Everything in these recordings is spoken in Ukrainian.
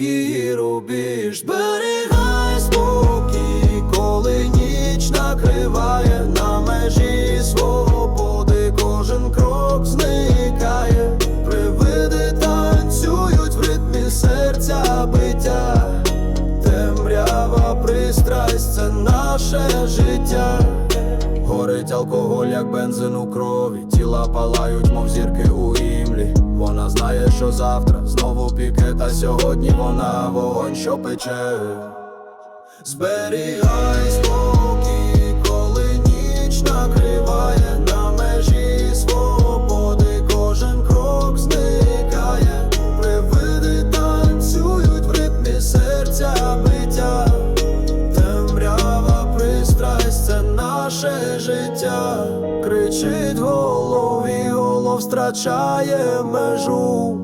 Її рубіж Зберігай спокій, коли ніч накриває на межі свободи, кожен крок зникає, привиди танцюють в ритмі серця биття, темрява пристрасть це наше життя. Горить алкоголь, як бензин у крові, тіла палають, мов зірки у що завтра знову пікет, а сьогодні вона вогонь, що пече. Зберігай спокій, коли ніч накриває на межі свободи, кожен крок зникає, привиди танцюють в ритмі серця биття, темрява пристрасть це наше життя, кричить в голові, голов втрачає межу.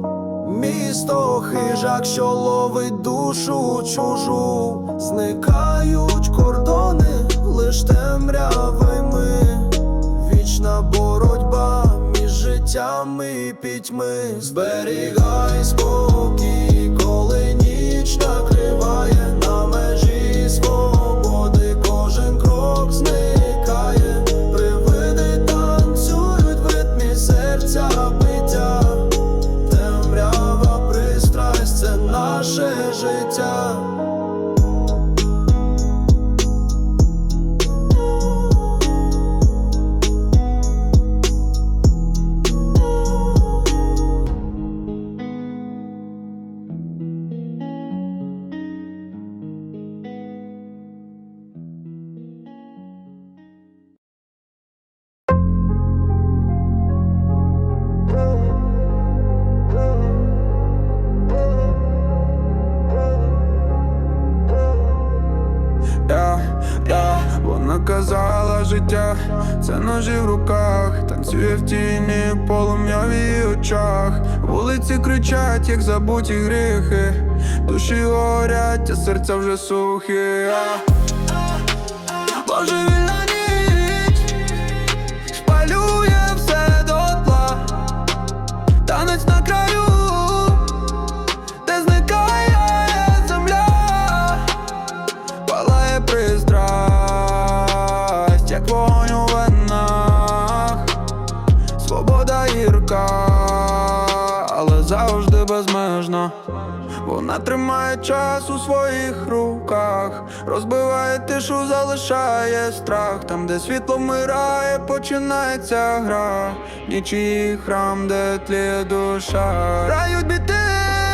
Місто хижак, що ловить душу чужу, зникають кордони, лиш темрявими, вічна боротьба між життями і пітьми. Зберігай спокій, коли ніч накриває очах. Вулиці кричать, як забуті гріхи, душі горять, а серця вже сухі. Я, Божевільна Вона тримає час у своїх руках, розбиває тишу, залишає страх. Там, де світло вмирає, починається гра. Нічий храм, де тліє душа. Грають біти,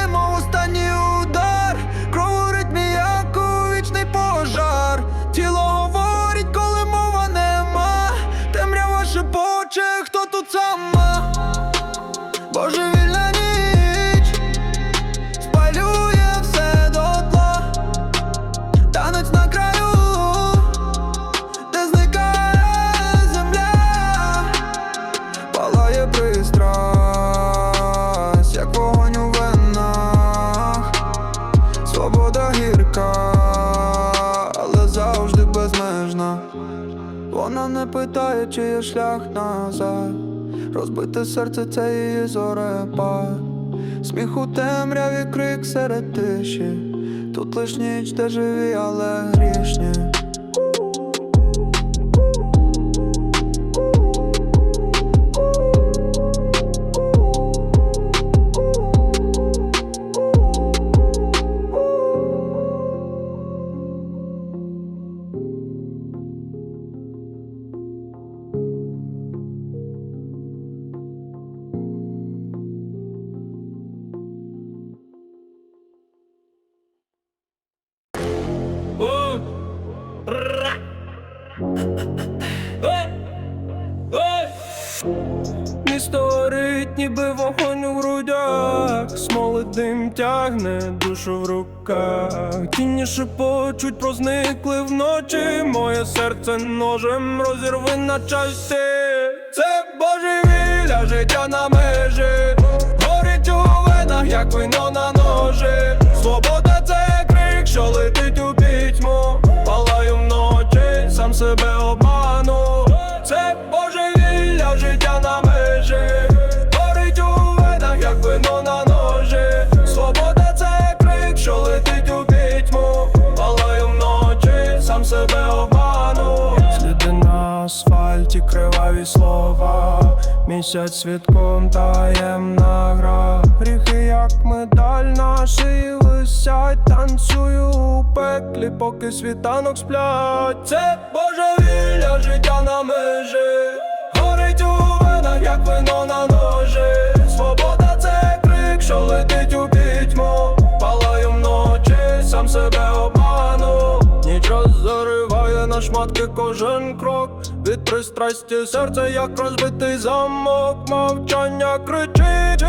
мов останній удар, кров у ритмі, як у вічний пожар. Тіло говорить, коли мова нема. Темрява шепоче, хто тут сама. Питає, чи є шлях назад. Розбите серце це її зорепа. Сміх у темряві, крик серед тиші. Тут лиш ніч, де живі, але грішні. Душу в руках. Тіні шепочуть про зникли вночі. Моє серце ножем розірви на часі, Це божевілля, життя на межі. Місяць світком таємна гра, гріхи, як медаль на шиї висять, танцюю у пеклі, поки світанок сплять. Це божевілля, життя на межі, горить у венах, як вино на ножі. Свобода це крик, що летить у пітьму, палаю вночі, сам себе обману. Нічого зариває на шматки кожен крок Від пристрасті серце, як розбитий замок, мовчання кричить,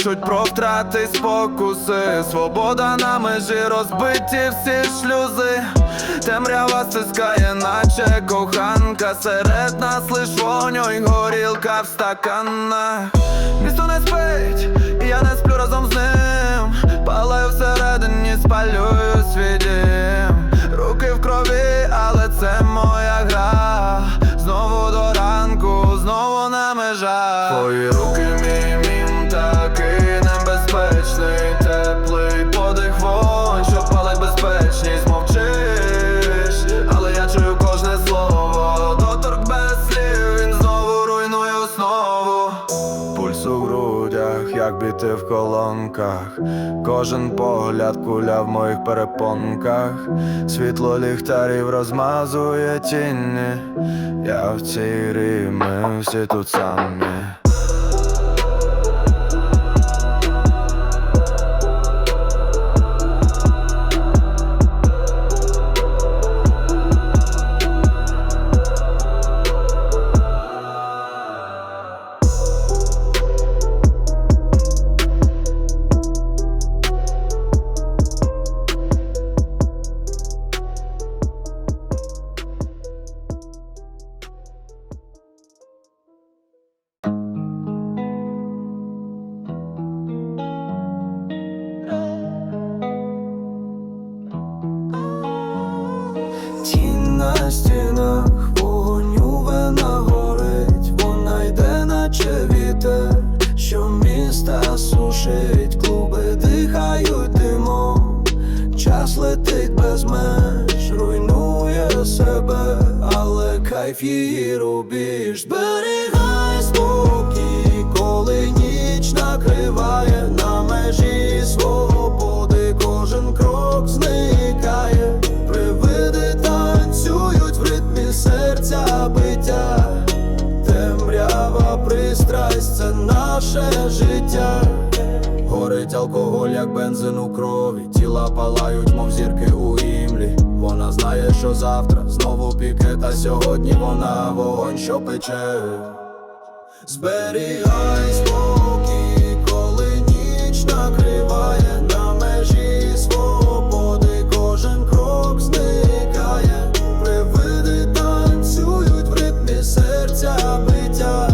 Шепочуть про втрати спокуси. Свобода на межі розбиті всі шлюзи. Темрява стискає, наче коханка. Серед нас лиш воню й горілка в стаканах Місто не спить, і я не сплю разом з ним. Палаю всередині, спалюю свій дім. Руки в крові, але це моя гра. Знову до ранку, знову на межах. Твої руки, колонках. Кожен погляд куля в моїх перепонках. Світло ліхтарів розмазує тіні. Я в цій грі, ми всі тут самі кайф її рубіж, зберігай спокій, коли ніч накриває на межі свободи, кожен крок зникає, привиди танцюють в ритмі серця биття, темрява пристрасть, це наше життя. Горить алкоголь, як бензин у крові, тіла палають, мов зірки у імлі. Вона знає, що завтра знову пікет, а сьогодні вона вогонь, що пече. Зберігай спокій, коли ніч накриває на межі свободи, кожен крок зникає, привиди танцюють в ритмі серця биття,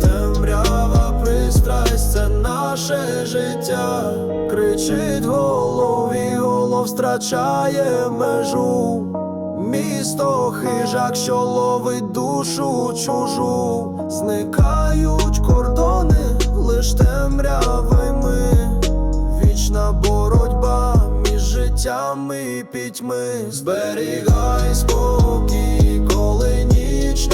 темрява пристрасть, це наше життя, кричить втрачає межу. Місто хижак, що ловить душу чужу, зникають кордони, лиш темрява й ми, вічна боротьба між життям і пітьми. Зберігай спокій, коли ніч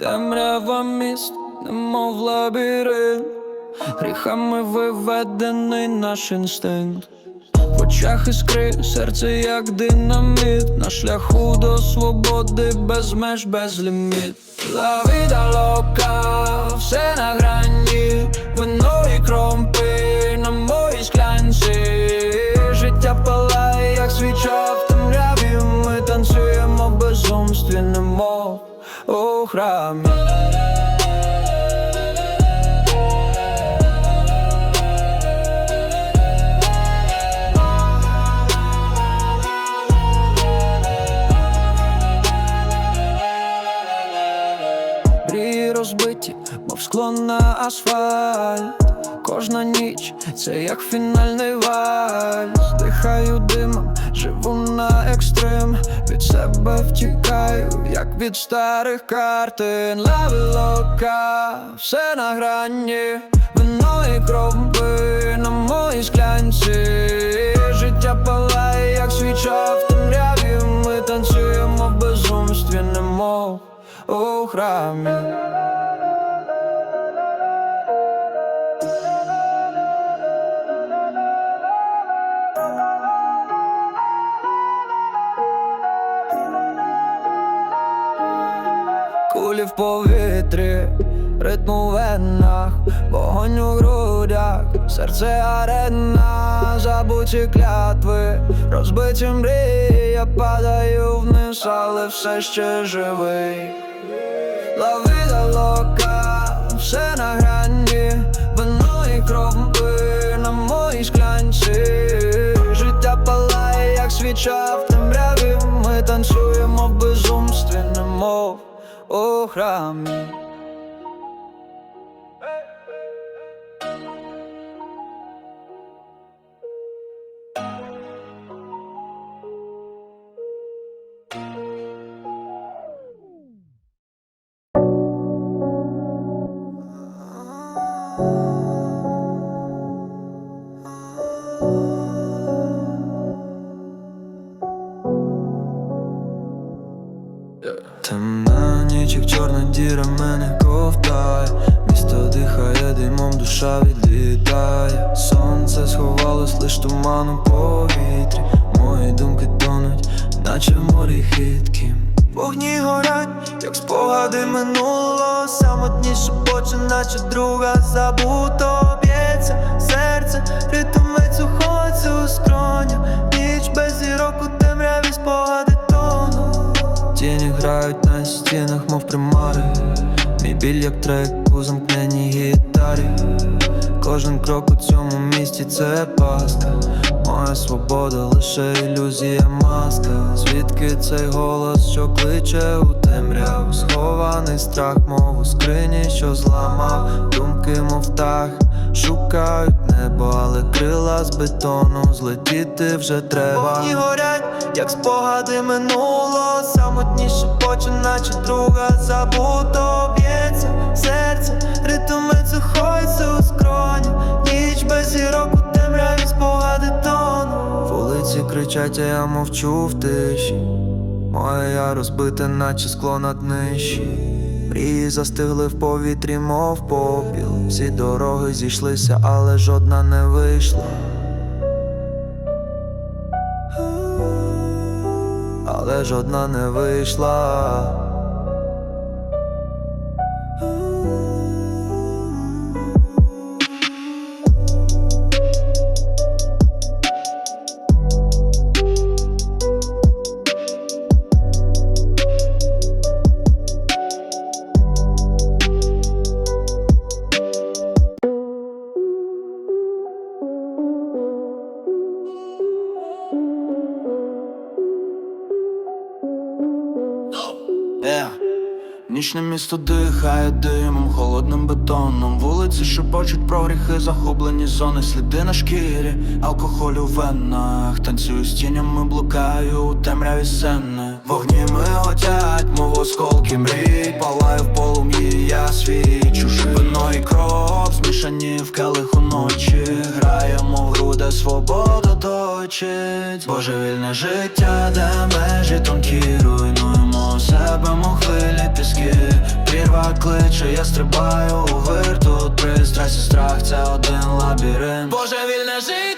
Темрява міст, немов лабіринт, гріхами виведений наш інстинкт. В очах іскри, серце як динаміт, на шляху до свободи без меж, без ліміт. Лавіда лока, все на грані, вино і кромпи Розбиті, мов скло на асфальт. Кожна ніч це як фінальний вальс. Дихаю димом, живу на екстрим. Від себе втікаю, як від старих картин. Лавилока, все на грані. Вино і кровби на моїй склянці. Життя палає, як свіча в темряві. Ми танцюємо в безумстві, немов у храмі в повітрі, ритм у венах, вогонь у грудях, серце арена, забуті клятви, розбиті мрії, я падаю вниз, але все ще живий. La vida loca, все на грані, вино і кровби на моїй склянці. Життя палає, як свіча в темряві. Ми танцюємо в безумстві, немов у. Темна ніч, чорна діра мене ковтає. Місто дихає димом, душа відлітає. Сонце сховалось, лиш туман у повітрі. Мої думки тонуть, наче в морі хитким Вогні горять, як спогади минулого Самотні шепоче, наче друга забуто. Б'ється серце, ритмець уходиться у скроня Ніч без зірок у темряві спогади тону. Тіні грають стінах, мов примари. Мій біль як трек у замкненій гітарі. Кожен крок у цьому місті це пастка Моя свобода лише ілюзія маска. Звідки цей голос, що кличе у темряву? Схований страх, мов у скрині, що зламав Думки, мов птах, шукають небо, але крила з бетону злетіти вже треба. Вогні горять, як спогади минуло. Самотні шепоче, наче друга забуто. Б'ється серце, ритмець уходиться у скроні. Ніч без зірок у темряві спогади тону. Вулиці кричать, а я мовчу в тиші. Моє я розбите, наче скло на днищі Мрії застигли в повітрі, мов попіл Всі дороги зійшлися, але жодна не вийшла але жодна не вийшла. Нічне місто дихає димом, холодним бетоном. Вулиці шепочуть про гріхи, загублені зони, сліди на шкірі, алкоголь у венах Танцюю з тінями, блукаю у темряві сцени Вогні ми готять, мов осколки мрій. Палаю в полум'ї, я свічу Вино і кров, змішані в келиху ночі. Граємо в груди, свобода точить. Божевільне життя, де межі тонкі руйнуємо себе, мов піски. Прірва кличе, я стрибаю у вир Тут пристрасть і страх, це один лабіринт. Божевільне життя,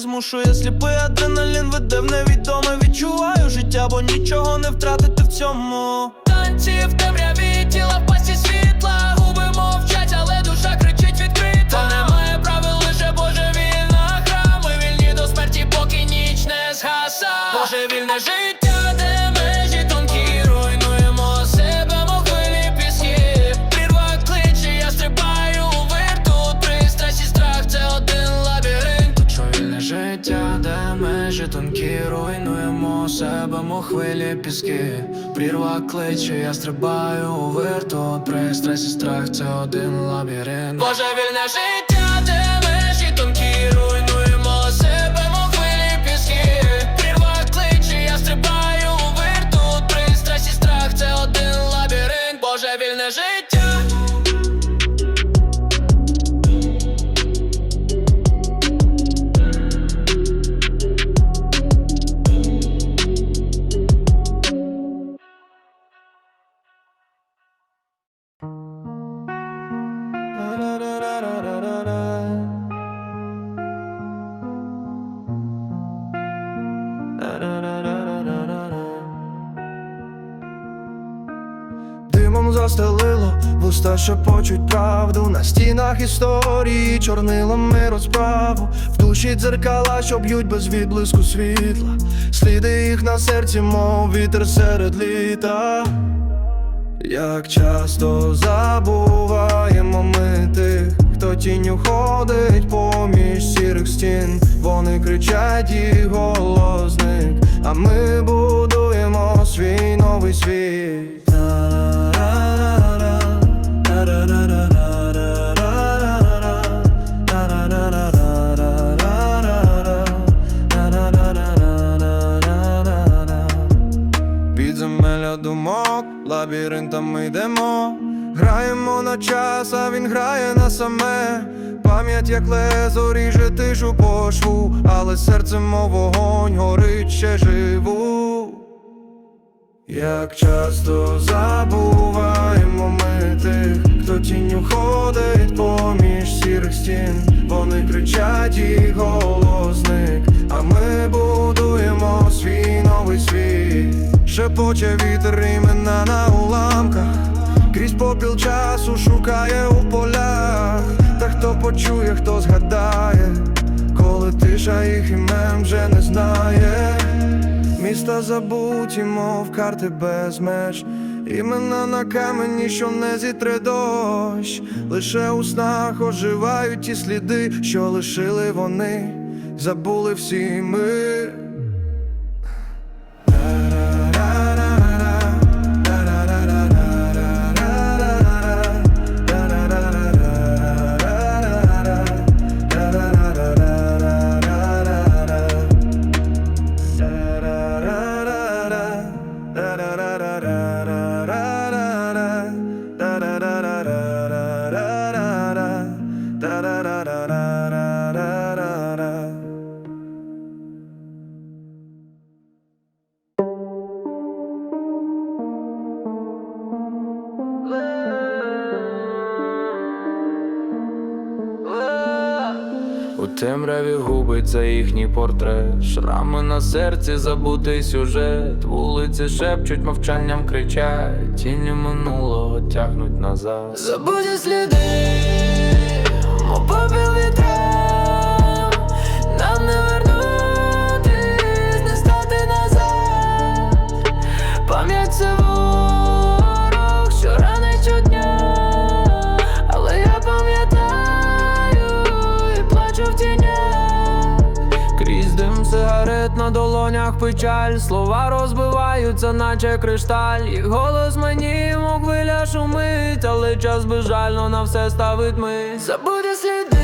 змушує Сліпий адреналін веде в невідоме. Відчуваю життя, бо нічого не втратити в цьому. Танці в темряві, тіла в пасті світла. Губи мовчать, але душа кричить відкрита Немає правил, лише божевільна гра Ми вільні до смерті, поки ніч не згаса. Божевільне життя, межі тонкі Руйнуємо себе, мо хвилі піски. Прірва кличе, я стрибаю у вирту пристрасть і страх, це один лабіринт. Божевільне життя, застелило, вуста шепочуть правду. На стінах історії, чорнилами розправу В душі дзеркала, що б'ють без відблиску світла. Сліди їх на серці, мов вітер серед літа. Як часто забуваємо ми тих, хто тінню ходить поміж сірих стін. Вони кричать і голос зник, а ми будуємо свій новий світ лабіринтами йдемо, граємо на час, а він грає на саме. Пам'ять, як лезо ріже тишу по шву, але серце, мов вогонь, горить ще живу. Як часто забуваємо ми тих, хто тінню ходить поміж сірих стін, вони кричать і голос зник, а ми будуємо свій новий світ, шепоче вітер імена на уламках, крізь попіл часу шукає у полях, та хто почує, хто згадає, коли тиша їх імен вже не знає. Міста забуті, мов карти без меж. Імена на камені, що не зітре дощ. Лише у снах оживають ті сліди, що лишили вони, забули всі ми темряві губиться їхній портрет, шрами на серці, забутий сюжет, вулиці шепчуть, мовчанням кричать, тіні минулого тягнуть назад. Забуді сліди, мов попіл долонях печаль, слова розбиваються, наче кришталь. Їх голос мені, мов шумить, але час безжально на все ставить ми. Забуде сліди,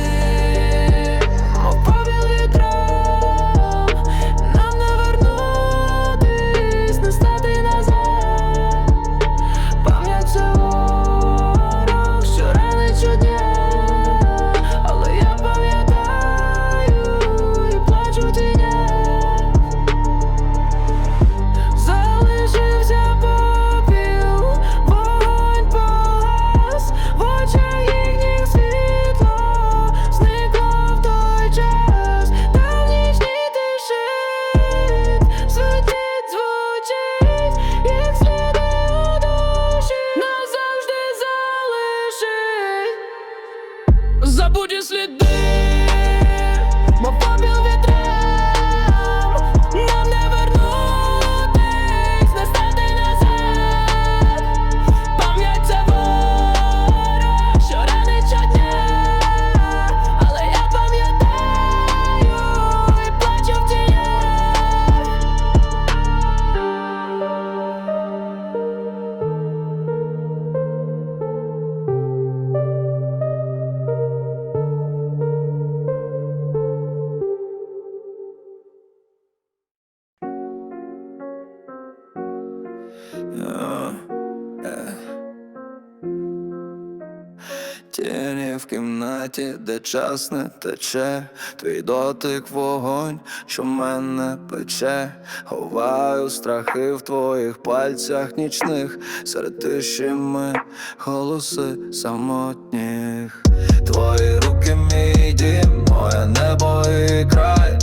Тіні в кімнаті, де час не тече, твій дотик вогонь, що мене пече, ховаю страхи в твоїх пальцях нічних, серед тиші ми голоси самотніх. Твої руки, мій дім, моє небо і край,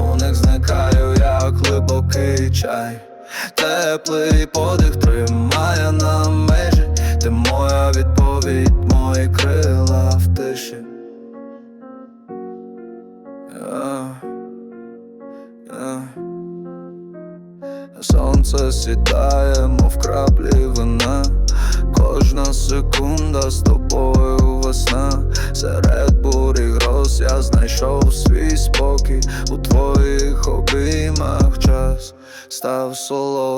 у них зникаю, як глибокий чай. Теплий подих тримає на межі, ти моя відповідь, мої крила в тиші. Сонце сідає, мов краплі вина, кожна секунда з тобою весна, серед бурі гроз я знайшов свій спокій у твоїх обіймах час став солодкий.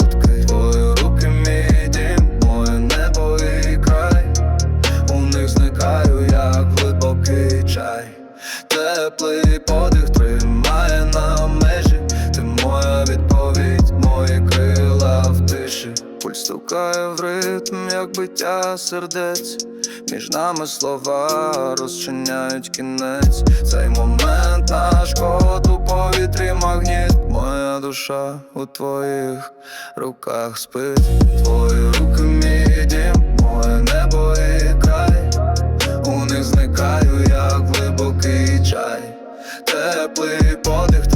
Сердець. Між нами слова розчиняють кінець. Цей момент наш код у повітрі магніт. Моя душа у твоїх руках спить. Твої руки, мій дім, моє небо і край. У них зникаю, як глибокий чай. Теплий подих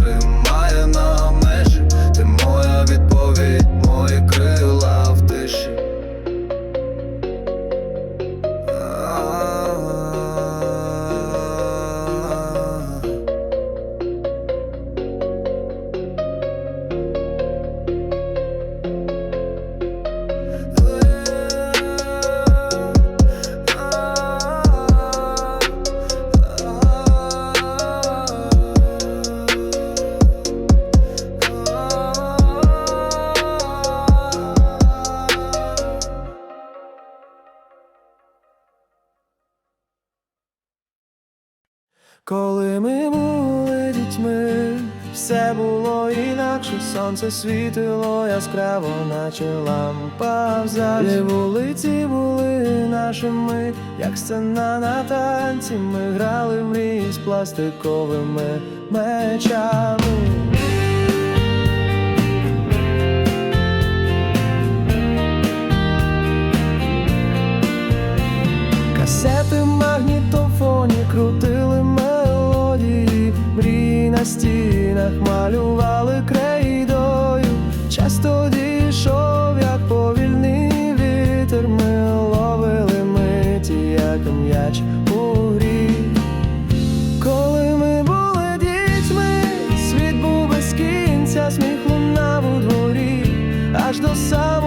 сонце світило яскраво, наче лампа в залі вулиці були нашими, як сцена на танці, ми грали в мрії з пластиковими мечами. Касети магнітофоні крутили мелодії стінах малювали крейдою. some